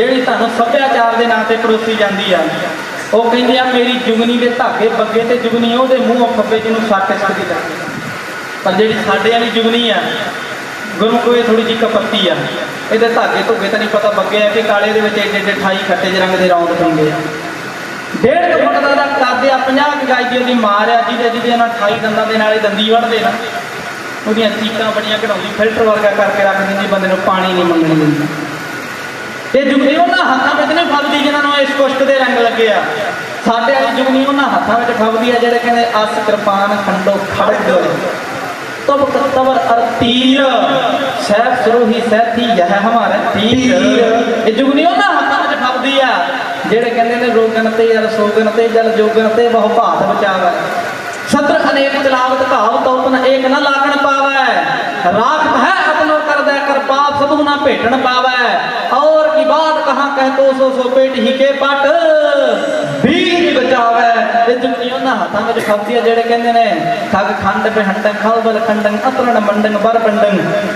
ਜਿਹੜੀ ਤੁਹਾਨੂੰ ਸੱਭਿਆਚਾਰ ਦੇ ਨਾਂ ਤੇ ਪਰੋਸੀ ਜਾਂਦੀ ਆ, ਉਹ ਕਹਿੰਦੀ ਆ, ਮੇਰੀ ਜੁਗਨੀ ਦੇ ਧਾਗੇ ਬੱਗੇ ਤੇ ਜੁਗਨੀ, ਉਹਦੇ ਮੂੰਹੋਂ ਖੱਬੇ ਜਿਹਨੂੰ ਸੱਟ ਸਕਦੀ ਜਾਂਦੀ ਪਰ ਜਿਹੜੀ ਸਾਡੇ ਵਾਲੀ ਜੁਗਨੀ ਆ ਗੁਰਮੁਖ ਇਹ ਥੋੜੀ ਜਿਹੀ ਕਪੱਤੀ ਆ। ਇਹਦੇ ਧਾਗੇ ਧੁੱਗੇ ਤਾਂ ਨਹੀਂ ਪਤਾ ਬੱਗੇ ਆ ਕਿ ਕਾਲੇ ਦੇ ਵਿੱਚ ਏਡੇ ਏਡੇ 28 ਖੱਟੇ ਜਿਹੇ ਰੰਗ ਦੇ ਰੌਂਦ ਹੁੰਦੇ ਆ। ਡੇਢ ਕੁ ਫੁੱਟ ਦਾ ਦਾ ਕੱਦ ਆ 50 ਕੁ ਦੀ ਉਹਦੀ ਮਾਰ ਆ, ਜਿਹਦੇ ਜਿਹਦੇ ਨਾਲ 28 ਦੰਦਾਂ ਦੇ ਨਾਲ ਨਾਲੇ ਦੰਦੀ ਵੜਦੇ ਨਾ। ਉਹਦੀਆਂ ਚੀਕਾਂ ਬੜੀਆਂ ਕਢਾਉਂਦੀ, ਫਿਲਟਰ ਵਰਗਾ ਕਰਕੇ ਰੱਖ ਦਿੰਦੀ, ਬੰਦੇ ਨੂੰ ਪਾਣੀ ਨਹੀਂ ਮੰਗਣ ਦਿੰਦੀ। ਤੇ ਜੁਗਨੀ ਉਹਨਾਂ ਹੱਥਾਂ ਵਿੱਚ ਨਹੀਂ ਫੱਬਦੀ ਜਿਨ੍ਹਾਂ ਨੂੰ ਇਸ ਕੁਸ਼ਕ ਦੇ ਰੰਗ ਲੱਗੇ ਆ। ਸਾਡੇ ਵਾਲੀ ਜੁਗਨੀ ਉਹਨਾਂ ਹੱਥਾਂ ਵਿੱਚ ਫੱਬਦੀ ਆ ਜਿਹੜੇ ਕਹਿੰਦੇ ਅਸ ਕਿਰਪਾਨ ਖੰਡੋ ਖੜਗ ਤਬ ਤਬਰ ਅਰ ਤੀਰ। ਸਹਿਬ ਸਰੋਹੀ ਸਹਿਤੀ ਯਹ ਹਮਾਰਾ ਤੀਰ। ਇਹ ਜੁਗਨੀ ਉਹਨਾਂ ਹੱਥਾਂ ਵਿੱਚ ਫੱਬਦੀ ਆ ਜਿਹੜੇ ਕਹਿੰਦੇ ਨੇ ਰੋਗਨ ਤੇ ਜਲ ਸੋਗਨ ਤੇ ਜਲ ਜੋਗਨ ਤੇ ਬਹੁ ਭਾਤ ਬਚਾਵੈ। ਸਤਰ ਅਨੇਕ ਚਲਾਵਤ ਘਾਵ ਤਉਪਨ ਏਕ ਨ ਲਾਗਣ ਪਾਵੈ। ਰਾਖਤ ਹੈ ਅਤਨੋ ਕਰਦਾ ਕਰ ਪਾਪ ਸਭੂ ਨਾ ਭੇਟਣ ਪਾਵੈ। ਕਹਿ ਤੋ ਸੋ ਸੋ ਪੇਟ। ਪਟ ਬੀਜ ਬਚਾਵੈ। ਇਹ ਜੁਗਨੀ ਉਹਨਾਂ ਹੱਥਾਂ ਵਿੱਚ ਖੱਬਦੀ ਜਿਹੜੇ ਕਹਿੰਦੇ ਨੇ, ਠਗ, ਖੰਡ ਬਿਹੰਡੰ ਖਲਬਲ, ਖੰਡੰ ਅਤਰਣ ਮੰਡੰ ਬਰ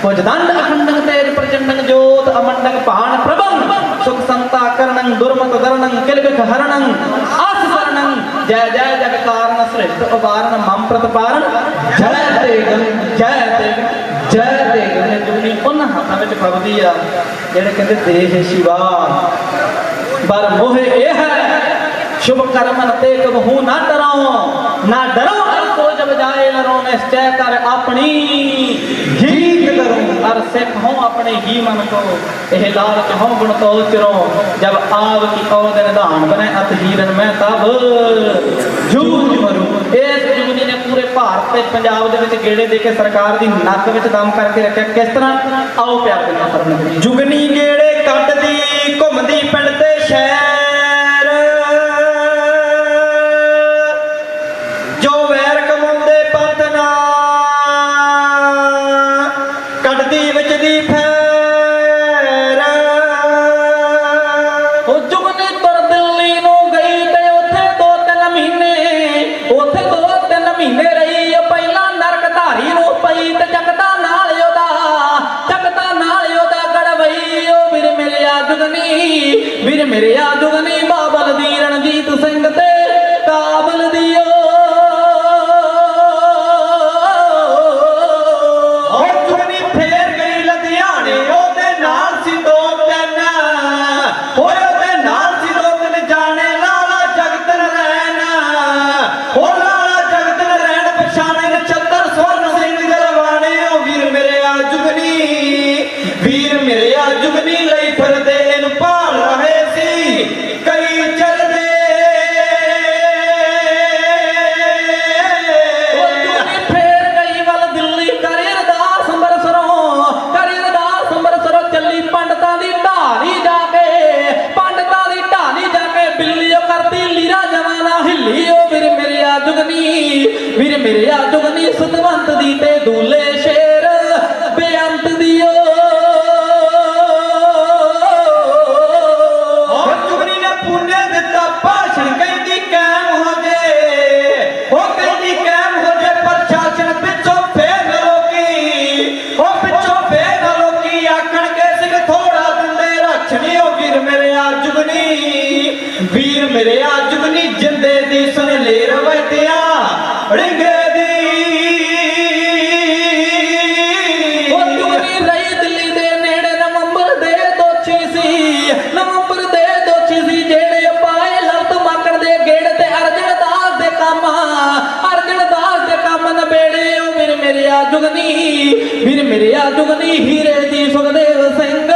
ਕੁਝ ਦੰਡ ਅਖੰਡੰ ਤੇਜ ਪ੍ਰਚੰਡੰ ਜੋਤ, ਅਮੰਡੰ, ਭਾਣ ਪ੍ਰਭੰ ਸੁਖ ਸੰਤਾ ਕਰਣੰ ਦੁਰਮਤ ਦਰਣੰ ਕਿਲਬਿਖ ਹਰਣੰ ਆਸ ਸਰਣੰ ਜੈ ਜੈ, ਜਗ ਕਾਰਨ ਸ੍ਰਿਸ਼ਟ ਉਬਾਰਨ ਮਮ ਪ੍ਰਤਪਾਰਨ। ਜੈ ਤੇਗੰ ਜੈ ਤੇਗੰ, ਜੈ ਅੱਖਾਂ ਵਿੱਚ ਪਵਦੀ ਆ, ਜਿਹੜੇ ਕਹਿੰਦੇ ਦੇਹ ਸ਼ਿਵਾ। ਪਰ ਮੋਹ ਇਹ ਹੈ, ਸ਼ੁਭ ਕਰਮ ਨਤੇ ਕਬਹੂ ਨਾ ਡਰਾਓ, ਨਾ ਡਰੋ ਅਰ ਕੋ ਜਬ ਜਾਏ ਲਰੋ ਨਿਸ਼ਚੈ ਕਰ ਆਪਣੀ ਜੀਤ ਕਰੋ। ਅਰ ਸਿੱਖ ਹੋ ਆਪਣੇ ਹੀ ਮਨ ਕੋ ਇਹ ਲਾਲ ਕਹੋ ਗੁਣ ਤੋ ਚਰੋ ਜਬ ਆਵ ਕੀ ਕੋ ਦਿਨ ਧਾਨ ਬਨੇ ਅਤ ਹੀਰਨ ਮੈਂ ਤਬ ਜੂਝ ਮਰੂ। ਇਸ ਜੁਗਨੀ ਪੂਰੇ ਭਾਰਤ ਤੇ ਪੰਜਾਬ ਦੇ ਵਿੱਚ ਗੇੜੇ ਦੇ ਕੇ ਸਰਕਾਰ ਦੀ ਨੱਕ ਵਿੱਚ ਦਮ ਕਰਕੇ ਰੱਖਿਆ। ਕਿਸ ਤਰ੍ਹਾਂ? ਆਓ ਪਿਆਰ ਦੇ ਨਾਲ ਪੜਨ ਜੁਗਨੀ ਗੇੜੇ ਉਹ ਲਾਲਾ ਜਗਤ ਨਰੈਣ ਪਛਾਣੇ ਨਛੱਤਰ ਸਵਰਨ ਸਿੰਘ ਗਲਵਾਣੇ ਉਹ ਵੀਰ ਮੇਰੇ ਆ ਜੁਗਨੀ ਵੀਰ ਮੇਰੇ ਆ ਜੁਗਨੀ ਲਈ ਵੀਰ ਮੇਰੇ ਆ ਜੁਗਨੀ ਸਤਵੰਤ ਦੀ ਤੇ ਦੂਲੇ ਵੀਰ ਮੇਰੇ ਆ ਜੁਗਨੀ ਹੀਰੇ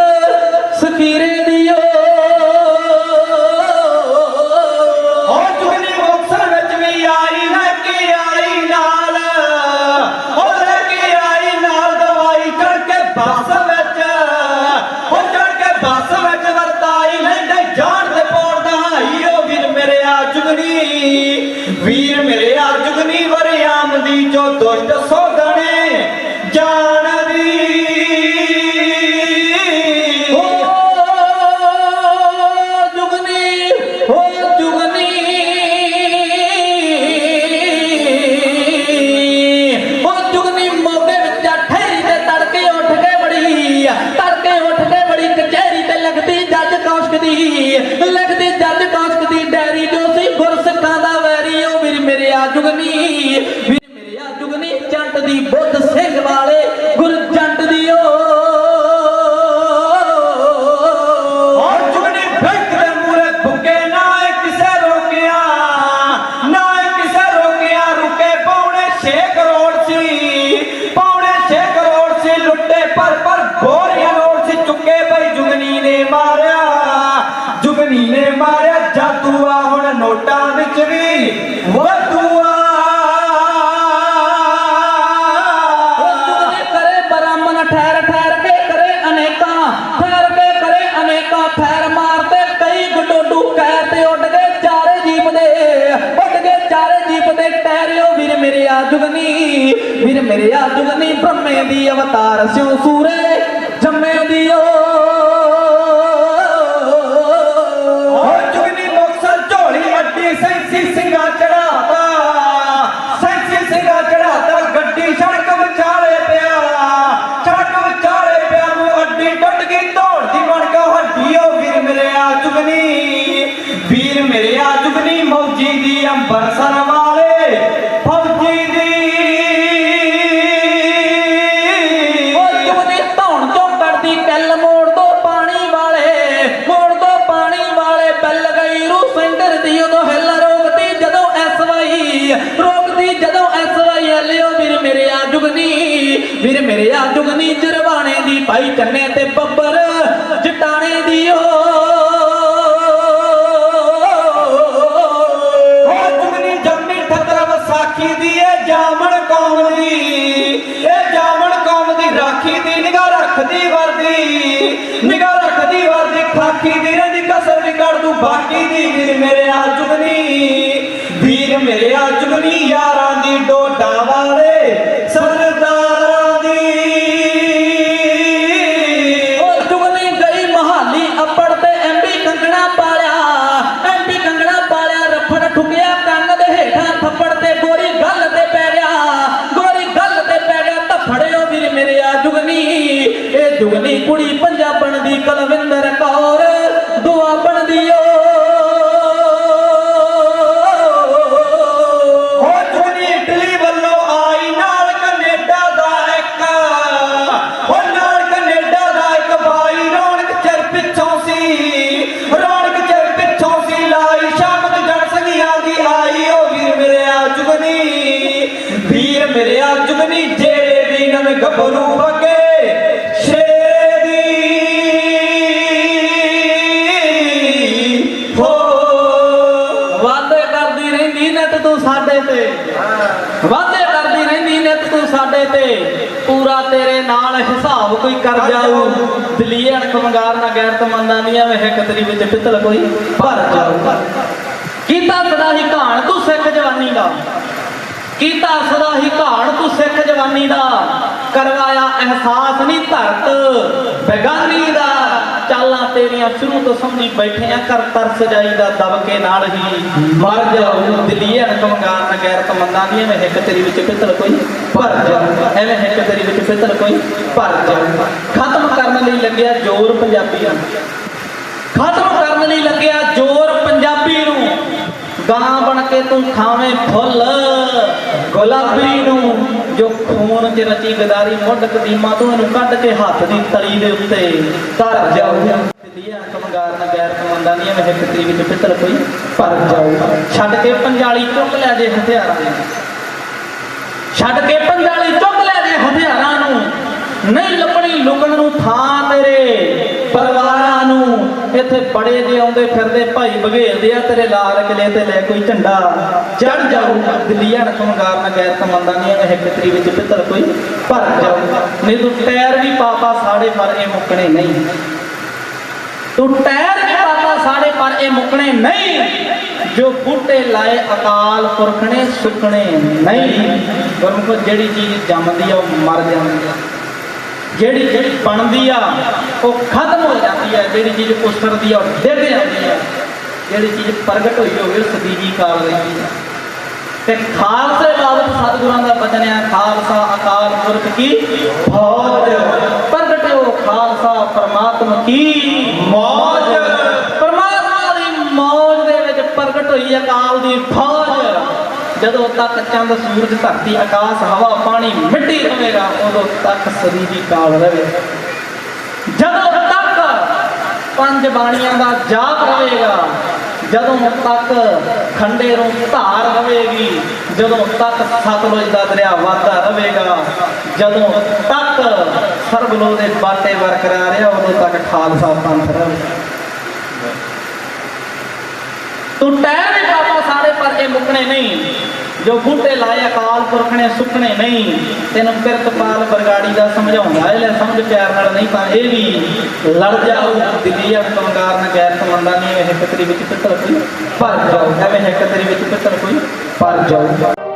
ਜੁਗਨੀ ਵੀਰ ਮੇਰੇ ਆ ਜੁਗਨੀ ਜੰਟ ਦੀ ਬੁੱਧ ਸਿੰਘ ਵਾਲੇ, ਗੁਰ ਜੰਟ ਦੀ ਓ। ਔਰ ਜੁਗਨੀ ਬੈਂਕ ਦੇ ਮੂਰੇ ਭੁੱਕੇ ਨਾ ਏ ਕਿਸੇ ਰੋਕਿਆ, ਨਾ ਏ ਕਿਸੇ ਰੋਕਿਆ, ਰੁਕੇ ਪੌਣੇ 6 ਕਰੋੜ ਸੀ, ਪੌਣੇ 6 ਕਰੋੜ ਸੀ ਲੁੱਟੇ, ਪਰ ਗਡੋਡੂ ਕਹਿ ਤੇ ਉੱਡ ਗਏ ਚਾਰੇ ਜੀਪ ਦੇ। ਉੱਡ ਗਏ ਚਾਰੇ ਜੀਪ ਦੇ ਟਹਿਰਿਓ ਵੀਰ ਮੇਰੇ ਆ ਜੁਗਨੀ ਵੀਰ ਮੇਰੇ ਆ ਜੁਗਨੀ ਬ੍ਰਹਮੇ ਦੀ ਅਵਤਾਰ ਸਿਉ ਸੂਰੇ। ਕੱਢਦੀ ਮੋੜ ਦੋ ਪਾਣੀ ਵਾਲੇ, ਮੋੜ ਦੋ ਪਾਣੀ ਵਾਲੇ। ਬੈਲ ਗਈ ਰੂ ਸੈਂਟਰ ਦੀ, ਉਦੋਂ ਹਿੱਲ ਰੋਕਦੀ ਜਦੋਂ ਐਸਵਾਈ ਰੋਕਦੀ ਜਦੋਂ ਐਸਵਾਈ ਲਿਓ ਵੀਰ ਮੇਰੇ ਆ ਜੁਗਨੀ, ਵੀਰ ਮੇਰੇ ਆ ਜੁਗਨੀ ਜਰਵਾਣੇ ਦੀ ਭਾਈ ਕੰਨੇ ਤੇ ਬੱਬਰ ਨਿਗਾਹ ਰੱਖਦੀ ਵਰਦੀ ਖਾਕੀ ਦੀ ਰਹਿੰਦੀ ਕਸਰ ਵੀ ਕੱਢ ਦੂ, ਬਾਕੀ ਦੀ ਵੀਰ ਮੇਰੇ ਆ ਜੁਗਨੀ ਵੀਰ ਮੇਰੇ ਆ ਜੁਗਨੀ ਯਾਰਾਂ ਦੀ ਡੋਡਾ ਵੀਰ ਮੇਰੇ ਆ ਜਿਹੜੇ ਵੀ ਨਵੇਂ ਗੱਭਰੂ ਵਗੇ। ਕਰਦੀ ਰਹਿੰਦੀ ਨਿਤ ਤੂੰ ਸਾਡੇ ਤੇ। ਵਾਅਦੇ ਕਰਦੀ ਰਹਿੰਦੀ ਨਿਤ ਤੂੰ ਸਾਡੇ ਤੇ। ਪੂਰਾ ਤੇਰੇ ਨਾਲ ਹਿਸਾਬ ਕੋਈ ਕਰ ਜਾਊ। ਦਲੀਏ ਅਣਖ ਵੰਗਾਰ ਨਾ ਗੈਰਤ ਮੰਨਾਂ ਦੀਆਂ ਵੇ ਕਤਰੀ ਵਿੱਚ ਪਿੱਤਲ ਕੋਈ ਭਰ ਜਾਊ। ਕੀਤਾ ਸਦਾ ਹੀ ਕਹਾਣ ਤੂੰ ਸਿੱਖ ਜਵਾਨੀ ਦਾ। ਕੀਤਾ ਸਦਾ ਹੀ ਘਾਣ ਤੂੰ ਸਿੱਖ ਜਵਾਨੀ ਦਾ। ਕਰਵਾਇਆ ਅਹਿਸਾਸ ਨਹੀਂ ਧਰਤ, ਬੇਗਾਨੀ ਦਾ। ਚਾਲਾਂ ਤੇਰੀਆਂ ਸ਼ੁਰੂ ਤੋਂ ਸਮਝੀ ਬੈਠੇ ਆ ਕਰ ਤਰਸ ਜਾਈਦਾ ਦਬਕੇ ਨਾਲ ਹੀ। ਮਰ ਜਾਊ, ਦਿੱਲੀ ਅਣਕ ਵੰਗਾਰ ਨਾ ਗੈਰਤ ਮੰਨਾਂ ਦੀਆਂ ਵੇ ਹਿੱਕ ਤੇਰੀ ਵਿੱਚ ਪਿੱਤਲ ਕੋਈ ਭਰ ਜਾਊ। ਐਵੇਂ ਇੱਕ ਤੇਰੀ ਵਿੱਚ ਪਿੱਤਲ ਕੋਈ ਭਰ ਜਾਊ। ਖਤਮ ਕਰਨ ਲਈ ਲੱਗਿਆ ਜ਼ੋਰ ਪੰਜਾਬੀਆਂ ਖਤਮ ਕਰਨ ਲਈ ਲੱਗਿਆ ਜ਼ੋਰ ਪੰਜਾਬੀ ਨੂੰ। ਗਾਂ ਬਣ ਕੇ ਤੂੰ ਖਾਵੇਂ ਫੁੱਲ। ਗੁਲਾਬੀ ਨੂੰ ਜੋ ਖੂਨ ਚ ਰਚੀ ਗਦਾਰੀ ਮੁੱਢ ਕਦੀਮਾ ਤੂੰ ਇਹਨੂੰ ਕੱਢ ਕੇ ਹੱਥ ਦੀ ਤਲੀ ਦੇ ਉੱਤੇ ਧਰ ਜਾਊ ਦਿੱਲੀਆਂ ਕਮਗਾਰ ਨਾ ਗੈਰ ਕਮੰਦਾਂ ਦੀਆਂ ਵੇ ਇੱਕ ਤਰੀ ਵਿੱਚ ਪਿੱਤਲ ਕੋਈ ਭਰ ਜਾਊਗਾ ਛੱਡ ਕੇ ਪੰਜਾਲੀ ਚੁੱਕ ਲੈ ਜੇ ਹਥਿਆਰਾਂ ਨੂੰ। ਛੱਡ ਕੇ ਪੰਜਾਲੀ ਚੁੱਕ ਲੈ ਜੇ ਹਥਿਆਰਾਂ ਨੂੰ। ਨਹੀਂ ਲੱਭਣੀ ਲੁਕਣ ਨੂੰ ਥਾਂ ਤੇਰੇ ਪਰਿਵਾਰਾਂ ਨੂੰ। ਇੱਥੇ ਬੜੇ ਜੇ ਆਉਂਦੇ ਫਿਰਦੇ ਭਾਈ ਬਘੇਲਦੇ ਆ ਤੇਰੇ ਲਾਲ ਕਿਲੇ ਤੇ ਲੈ ਕੋਈ ਝੰਡਾ। ਚੜ ਜਾਊ ਦਿੱਲੀਆਂ ਨਖਮਗਾਰ ਨਾ ਗੈਰ ਕਮੰਦਾਂ ਦੀਆਂ ਇਹ ਕਿਤਰੀ ਵਿੱਚ ਪਿੱਤਲ ਕੋਈ ਭਰ ਜਾਊ ਨਹੀਂ ਤੂੰ ਟਾਇਰ ਵੀ ਪਾਪਾ ਸਾੜੇ ਪਰ ਇਹ ਮੁੱਕਣੇ ਨਹੀਂ। ਤੂੰ ਟਾਇਰ ਵੀ ਪਾਪਾ ਸਾੜੇ ਪਰ ਇਹ ਮੁੱਕਣੇ ਨਹੀਂ। ਜੋ ਬੂਟੇ ਲਾਏ ਅਕਾਲ ਪੁਰਖ ਨੇ ਸੁੱਕਣੇ ਨਹੀਂ। ਗੁਰਮੁਖ ਜਿਹੜੀ ਚੀਜ਼ ਜੰਮਦੀ ਆ, ਉਹ ਮਰ ਜਾਂਦੀ ਆ। ਜਿਹੜੀ ਜਿਹੜੀ ਬਣਦੀ ਆ, ਉਹ ਖਤਮ ਹੋ ਜਾਂਦੀ ਹੈ ਜਿਹੜੀ ਚੀਜ਼ ਉਸਰਦੀ ਆ, ਉਹ ਡਿੱਗ ਜਾਂਦੀ ਹੈ ਜਿਹੜੀ ਚੀਜ਼ ਪ੍ਰਗਟ ਹੋਈ ਹੋਵੇ, ਉਹ ਸਦੀਵੀ ਕਾਲ ਰਹਿੰਦੀ ਆ। ਤੇ ਖਾਲਸੇ ਬਾਬਤ ਸਤਿਗੁਰਾਂ ਦਾ ਬਚਨ ਆ, ਖਾਲਸਾ ਅਕਾਲ ਪੁਰਖ ਕੀ ਫੌਜ ਪ੍ਰਗਟਿਓ ਖਾਲਸਾ ਪਰਮਾਤਮਾ ਕੀ ਮੌਜ। ਪਰਮਾਤਮਾ ਦੀ ਮੌਜ ਦੇ ਵਿੱਚ ਪ੍ਰਗਟ ਹੋਈ ਅਕਾਲ ਦੀ ਫੌਜ ਜਦੋਂ ਤੱਕ ਚੰਦ ਸੂਰਜ ਧਰਤੀ, ਆਕਾਸ਼, ਹਵਾ, ਪਾਣੀ, ਮਿੱਟੀ ਰਵੇਗਾ, ਉਦੋਂ ਤੱਕ ਸਰੀਰੀ ਕਾਲ ਰਵੇ। ਜਦੋਂ ਤੱਕ ਪੰਜ ਬਾਣੀਆਂ ਦਾ ਜਾਪ ਰਵੇਗਾ, ਜਦੋਂ ਤੱਕ ਖੰਡੇ ਨੂੰ ਧਾਰ ਰਵੇਗੀ, ਜਦੋਂ ਤੱਕ ਸਤਲੁਜ ਦਾ ਦਰਿਆ ਵਗਦਾ ਰਹੇਗਾ ਜਦੋਂ ਤੱਕ ਸਰਬਲੋ ਦੇ ਬਾਟੇ ਬਰਕਰਾਰ ਰਿਹਾ ਉਦੋਂ ਤੱਕ ਖਾਲਸਾ ਪੰਥ ਰਵੇਗਾ ਤੂੰ ਟਹਿਰ ਵੀ ਬਾਬਾ ਸਾਰੇ ਪਰ ਇਹ ਨਹੀਂ। ਜੋ ਬੂਟੇ ਲਾਏ, ਅਕਾਲ ਪੁਰਖ ਨੇ ਸੁੱਕਣੇ ਨਹੀਂ। ਤੈਨੂੰ ਕਿਰਤ ਪਾਲ ਬਰਗਾੜੀ ਦਾ ਸਮਝਾਉਂਦਾ ਇਹ ਲੈ ਸਮਝ ਪਿਆਰ ਨਾਲ ਨਹੀਂ ਪਰ ਇਹ ਵੀ ਲੜ ਜਾਓ ਦਿੱਲੀ ਆ ਕੰਕਾਰ ਨਾ ਗੈਰ ਤਮੰਦਾ ਨਹੀਂ, ਇਹ ਕਤਰੀ ਵਿੱਚ ਪਿੱਤਲ ਕੋਈ ਭਰ ਜਾਓ ਐਵੇਂ ਹੈ ਕਤਰੀ ਵਿੱਚ ਪਿੱਤਲ ਕੋਈ ਭਰ ਜਾਓ